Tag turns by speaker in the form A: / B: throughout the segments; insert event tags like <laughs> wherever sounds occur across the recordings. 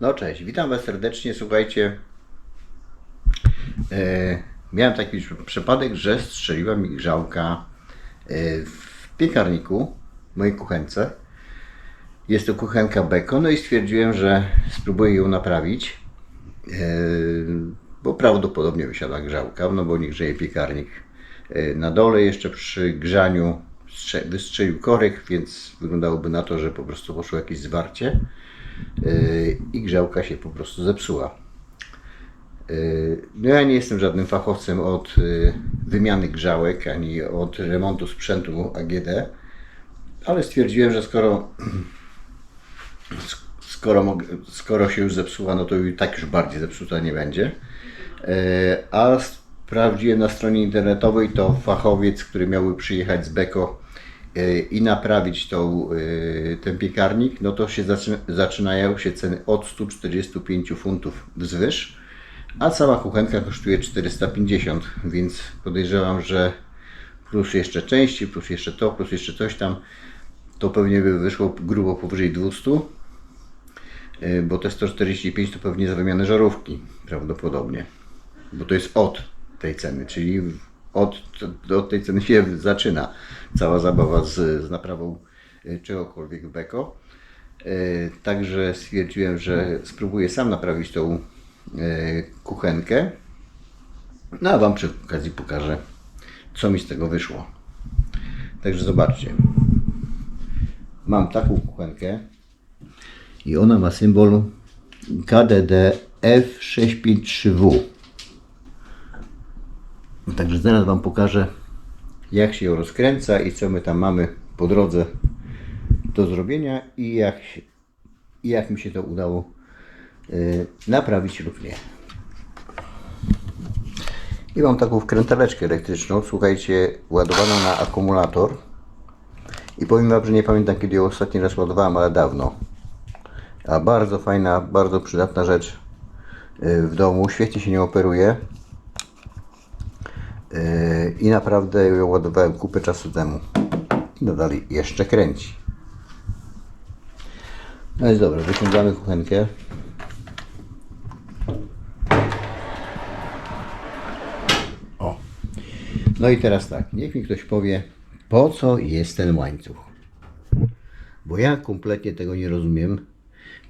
A: No cześć, witam Was serdecznie. Słuchajcie, e, miałem taki przypadek, że strzeliła mi grzałka e, w piekarniku, w mojej kuchence. Jest to kuchenka Beko, no i stwierdziłem, że spróbuję ją naprawić, e, bo prawdopodobnie wysiadła grzałka, no bo nie grzeje piekarnik. E, Na dole jeszcze przy grzaniu strze- wystrzelił korek, więc wyglądałoby na to, że po prostu poszło jakieś zwarcie yy, i grzałka się po prostu zepsuła. Yy, No ja nie jestem żadnym fachowcem od yy, wymiany grzałek ani od remontu sprzętu AGD, ale stwierdziłem, że skoro <clears throat> skoro, skoro się już zepsuła, no to i tak już bardziej zepsuta nie będzie. A sprawdziłem na stronie internetowej, to fachowiec, który miałby przyjechać z Beko i naprawić tą, e, ten piekarnik, no to się zaczyna, zaczynają się ceny od 145 funtów wzwyż, a cała kuchenka kosztuje 450, więc podejrzewam, że plus jeszcze części, plus jeszcze to, plus jeszcze coś tam, to pewnie by wyszło grubo powyżej 200. Y, bo te 145 to pewnie za wymianę żarówki prawdopodobnie, bo to jest od tej ceny, czyli od, od tej ceny się zaczyna cała zabawa z, z naprawą y, czegokolwiek w Beko. Y, Także stwierdziłem, że spróbuję sam naprawić tą y, kuchenkę. No a Wam przy okazji pokażę, co mi z tego wyszło. Także zobaczcie. Mam taką kuchenkę, i ona ma symbol KDD F653W. Także zaraz Wam pokażę, jak się ją rozkręca i co my tam mamy po drodze do zrobienia i jak, jak mi się to udało y, naprawić lub nie. I mam taką wkrętareczkę elektryczną, słuchajcie, ładowaną na akumulator. I powiem Wam, że nie pamiętam kiedy ją ostatni raz ładowałem, ale dawno. A bardzo fajna, bardzo przydatna rzecz y, w domu. Świetnie się nie operuje. Y, I naprawdę ją ładowałem kupę czasu temu. I nadal jeszcze kręci. No jest dobra, wyciągamy kuchenkę. O. No i teraz tak, niech mi ktoś powie, po co jest ten łańcuch? Bo ja kompletnie tego nie rozumiem,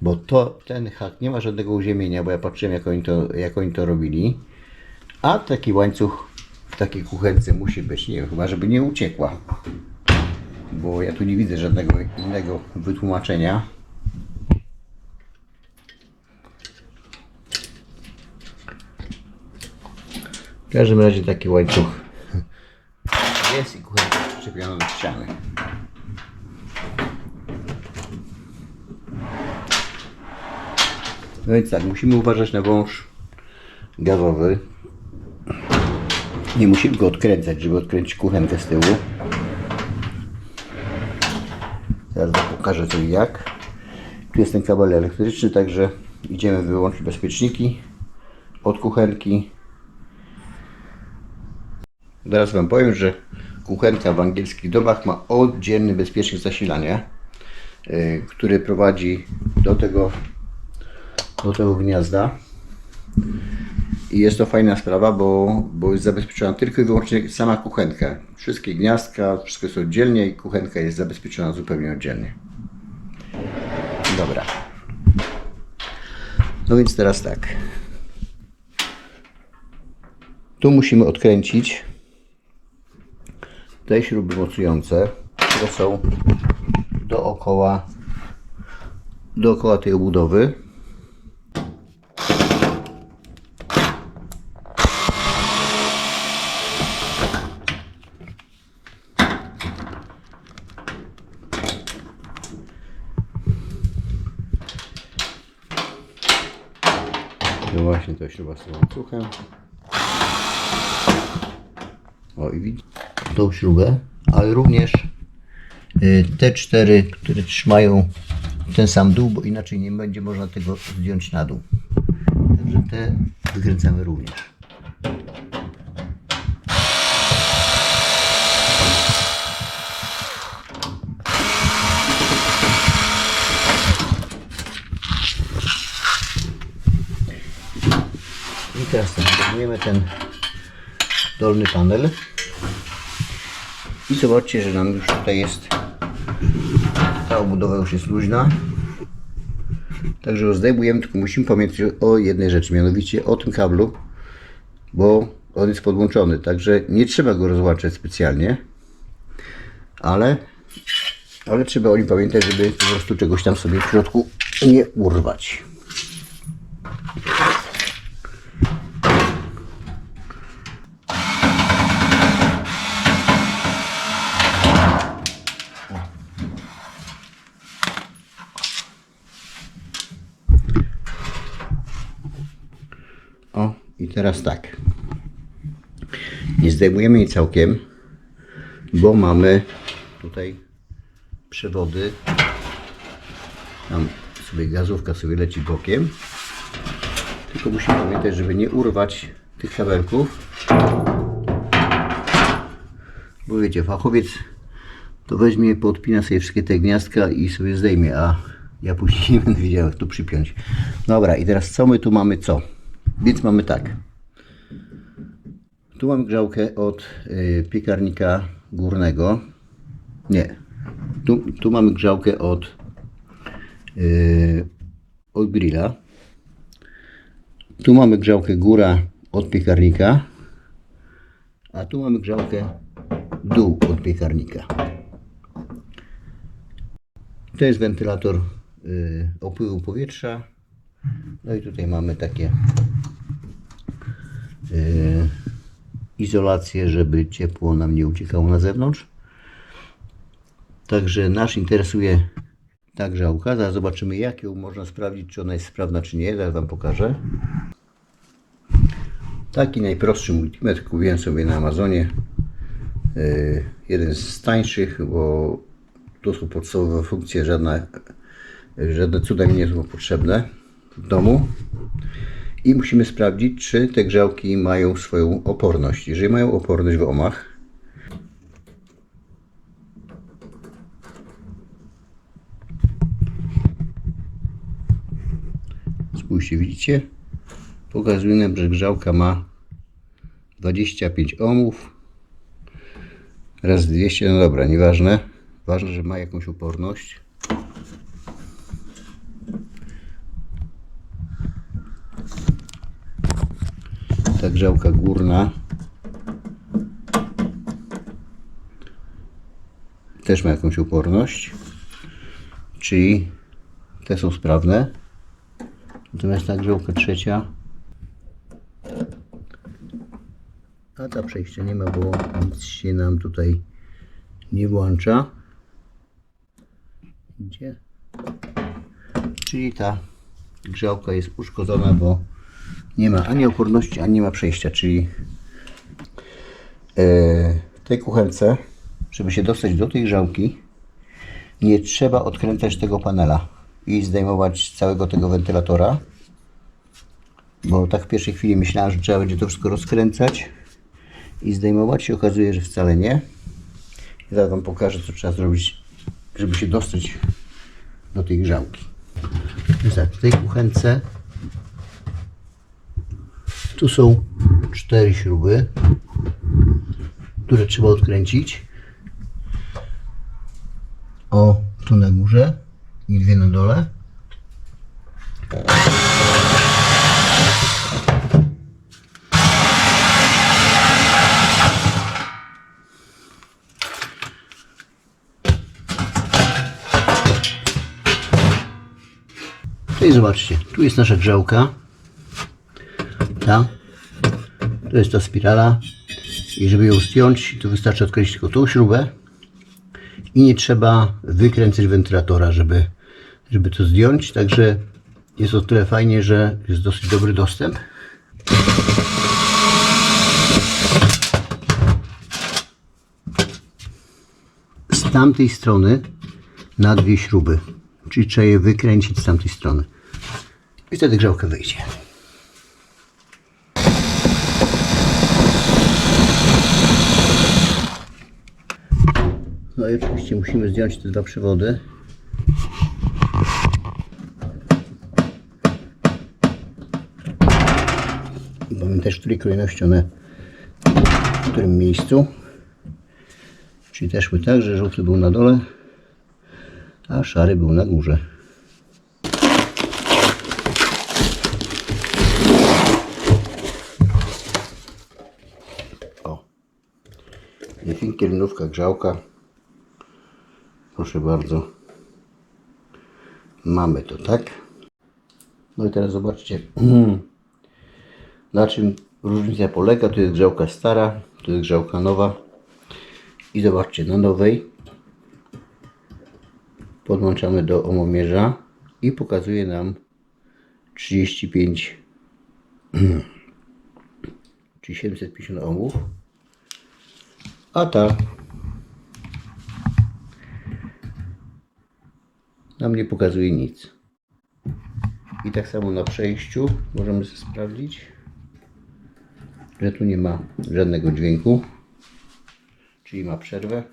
A: bo to, ten hak nie ma żadnego uziemienia, bo ja patrzyłem jak oni to, jak oni to robili, a taki łańcuch w takiej kuchence musi być, nie wiem, chyba żeby nie uciekła, bo ja tu nie widzę żadnego innego wytłumaczenia. W każdym razie taki łańcuch jest i kuchenka przyczepiona do ściany. No więc tak, musimy uważać na wąż gazowy. Nie musimy go odkręcać, żeby odkręcić kuchenkę z tyłu. Zaraz pokażę i jak. Tu jest ten kabel elektryczny, także idziemy wyłączyć bezpieczniki od kuchenki. Zaraz Wam powiem, że kuchenka w angielskich domach ma oddzielny bezpiecznik zasilania, yy, który prowadzi do tego do tego gniazda. I jest to fajna sprawa, bo, bo jest zabezpieczona tylko i wyłącznie sama kuchenka. Wszystkie gniazdka, wszystko jest oddzielnie i kuchenka jest zabezpieczona zupełnie oddzielnie. Dobra. No więc teraz tak. Tu musimy odkręcić te śruby mocujące, które są dookoła, dookoła tej obudowy. To śruba z tym łańcuchem. O i widzicie tą śrubę, ale również y, te cztery, które trzymają ten sam dół, bo inaczej nie będzie można tego zdjąć na dół. Także te wykręcamy również. Zdejmujemy ten dolny panel. I zobaczcie, że nam już tutaj jest ta obudowa już jest luźna. Także ją zdejmujemy, tylko musimy pamiętać o jednej rzeczy, mianowicie o tym kablu, bo on jest podłączony, także nie trzeba go rozłączać specjalnie, ale, ale trzeba o nim pamiętać, żeby po prostu czegoś tam sobie w środku nie urwać. O, i teraz tak. Nie zdejmujemy jej całkiem, bo mamy tutaj przewody. Tam sobie gazówka sobie leci bokiem. Tylko musimy pamiętać, żeby nie urwać tych kabelków. Bo wiecie, fachowiec to weźmie, podpina sobie wszystkie te gniazdka i sobie zdejmie, a ja później <laughs> nie będę wiedział jak to przypiąć. Dobra, i teraz co my tu mamy co? Więc mamy tak. Tu mamy grzałkę od y, piekarnika górnego. Nie. Tu, tu mamy grzałkę od, y, od grilla. Tu mamy grzałkę góra od piekarnika. A tu mamy grzałkę dół od piekarnika. To jest wentylator y, opływu powietrza. No i tutaj mamy takie y, izolację, żeby ciepło nam nie uciekało na zewnątrz. Także nas interesuje ta grzałka. Zobaczymy jak ją można sprawdzić, czy ona jest sprawna, czy nie. Zaraz Wam pokażę. Taki najprostszy multimetr kupiłem sobie na Amazonie. Y, jeden z tańszych, bo to są podstawowe funkcje, żadne, żadne cuda mi nie są potrzebne w domu. I musimy sprawdzić, czy te grzałki mają swoją oporność. Jeżeli mają oporność w ohmach, spójrzcie, widzicie? Pokazuje nam, że grzałka ma 25 ohmów. Raz 200, no dobra, nieważne. Ważne, że ma jakąś oporność. Ta grzałka górna. Też ma jakąś oporność. Czyli te są sprawne. Natomiast ta grzałka trzecia. A ta przejścia nie ma, bo nic się nam tutaj nie włącza. Gdzie? czyli ta grzałka jest uszkodzona, bo nie ma ani oporności, ani nie ma przejścia, czyli e, w tej kuchence, żeby się dostać do tej grzałki, nie trzeba odkręcać tego panela i zdejmować całego tego wentylatora, bo tak w pierwszej chwili myślałem, że trzeba będzie to wszystko rozkręcać i zdejmować się okazuje, że wcale nie. Zaraz Wam pokażę, co trzeba zrobić, żeby się dostać do tej grzałki. Więc tak, w tej kuchence tu są cztery śruby, które trzeba odkręcić. O, tu na górze i dwie na dole. No i zobaczcie, tu jest nasza grzałka. Ta. To jest ta spirala. I żeby ją zdjąć, to wystarczy odkręcić tylko tą śrubę. I nie trzeba wykręcać wentylatora, żeby, żeby to zdjąć. Także jest o tyle fajnie, że jest dosyć dobry dostęp. Z tamtej strony na dwie śruby. Czyli trzeba je wykręcić z tamtej strony. I wtedy grzałka wyjdzie. Oczywiście musimy zdjąć te dwa przewody. pamiętać w której kolejności one w którym miejscu. Czyli też szły tak, że żółty był na dole, a szary był na górze. O. I finkierynówka, grzałka. Proszę bardzo. Mamy to, tak? No i teraz zobaczcie, <clears throat> na czym różnica polega. Tu jest grzałka stara, tu jest grzałka nowa. I zobaczcie, na nowej podłączamy do omomierza i pokazuje nam 35 czy 750 ohmów. A ta nam nie pokazuje nic. I tak samo na przejściu możemy sprawdzić, że tu nie ma żadnego dźwięku, czyli ma przerwę.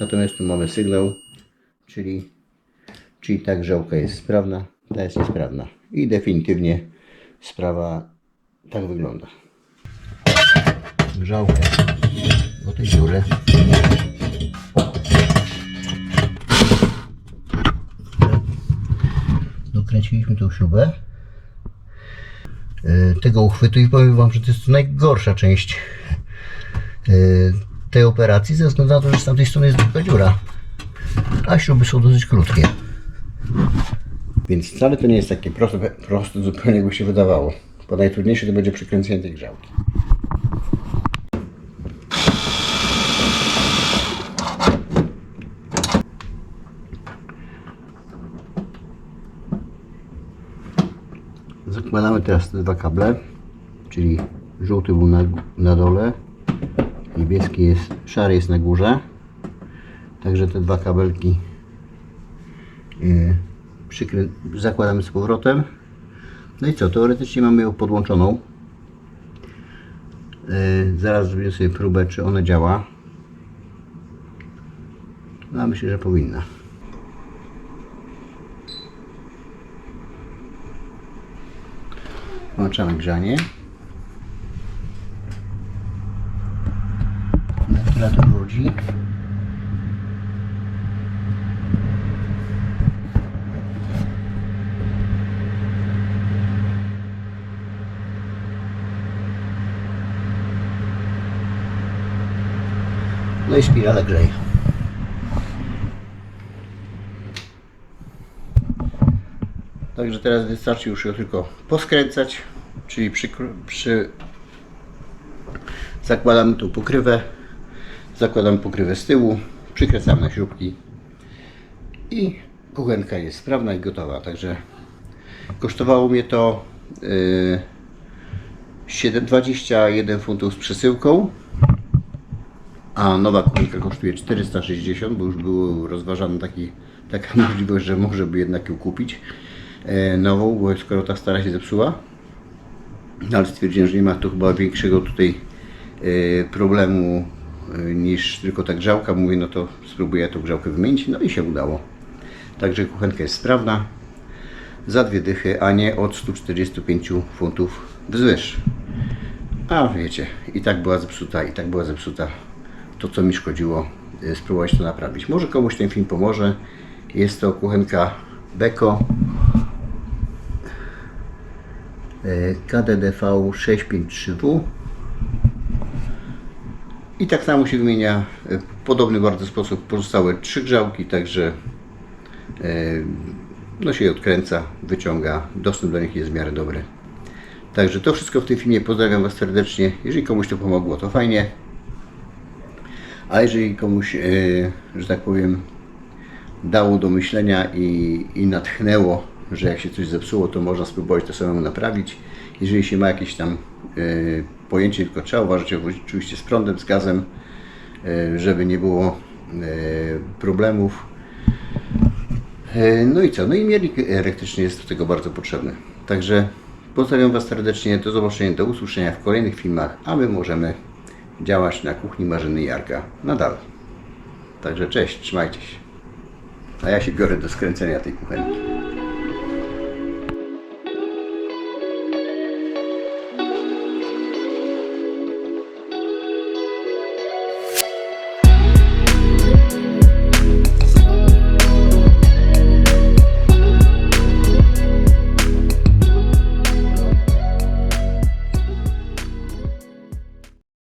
A: Natomiast tu mamy sygnał, czyli, czyli ta grzałka jest sprawna, ta jest niesprawna. I definitywnie sprawa tak wygląda. Grzałka do tej dziury. Dokręciliśmy tą śrubę e, tego uchwytu i powiem Wam, że to jest najgorsza część e, tej operacji ze względu na to, że z tamtej strony jest zwykła dziura a śruby są dosyć krótkie. Więc wcale to nie jest takie proste, proste zupełnie jakby się wydawało bo najtrudniejsze to będzie przykręcenie tej grzałki Zakładamy teraz te dwa kable, czyli żółty był na, na dole, niebieski jest, szary jest na górze. Także te dwa kabelki yy, zakładamy z powrotem. No i co, teoretycznie mamy ją podłączoną. Yy, zaraz zrobię sobie próbę, czy ona działa. No, myślę, że powinna. Włączamy grzanie. Wentylator ludzi. No i spirala grzeje. Także teraz wystarczy już ją tylko poskręcać, czyli przy, przy tu pokrywę, zakładamy pokrywę z tyłu, przykręcamy na śrubki i kuchenka jest sprawna i gotowa. Także kosztowało mnie to yy, 7, 21 funtów z przesyłką, a nowa kuchenka kosztuje 460, bo już było rozważane taki, taka <laughs> możliwość, że może by jednak ją kupić e, nową, bo skoro ta stara się zepsuła. No, ale stwierdziłem, że nie ma tu chyba większego tutaj e, problemu e, niż tylko ta grzałka. Mówię, no to spróbuję tą grzałkę wymienić. No i się udało. Także kuchenka jest sprawna. Za dwie dychy, a nie od 145 funtów wzwyż. A wiecie, i tak była zepsuta, i tak była zepsuta. To co mi szkodziło, e, spróbować to naprawić. Może komuś ten film pomoże. Jest to kuchenka Beko e, KDDV 653W i tak samo się wymienia e, w podobny bardzo sposób pozostałe trzy grzałki, także e, no się je odkręca, wyciąga, dostęp do nich jest w miarę dobry. Także to wszystko w tym filmie. Pozdrawiam Was serdecznie. Jeżeli komuś to pomogło, to fajnie. A jeżeli komuś, e, że tak powiem, dało do myślenia i, i natchnęło, że jak się coś zepsuło, to można spróbować to samemu naprawić. Jeżeli się ma jakieś tam e, pojęcie, tylko trzeba uważać oczywiście z prądem, z gazem, e, żeby nie było e, problemów. No i co? No i miernik elektryczny jest do tego bardzo potrzebny. Także pozdrawiam Was serdecznie, do zobaczenia, do usłyszenia w kolejnych filmach, a my możemy działać na kuchni Marzyny Jarka nadal. Także cześć, trzymajcie się. A ja się biorę do skręcenia tej kuchenki.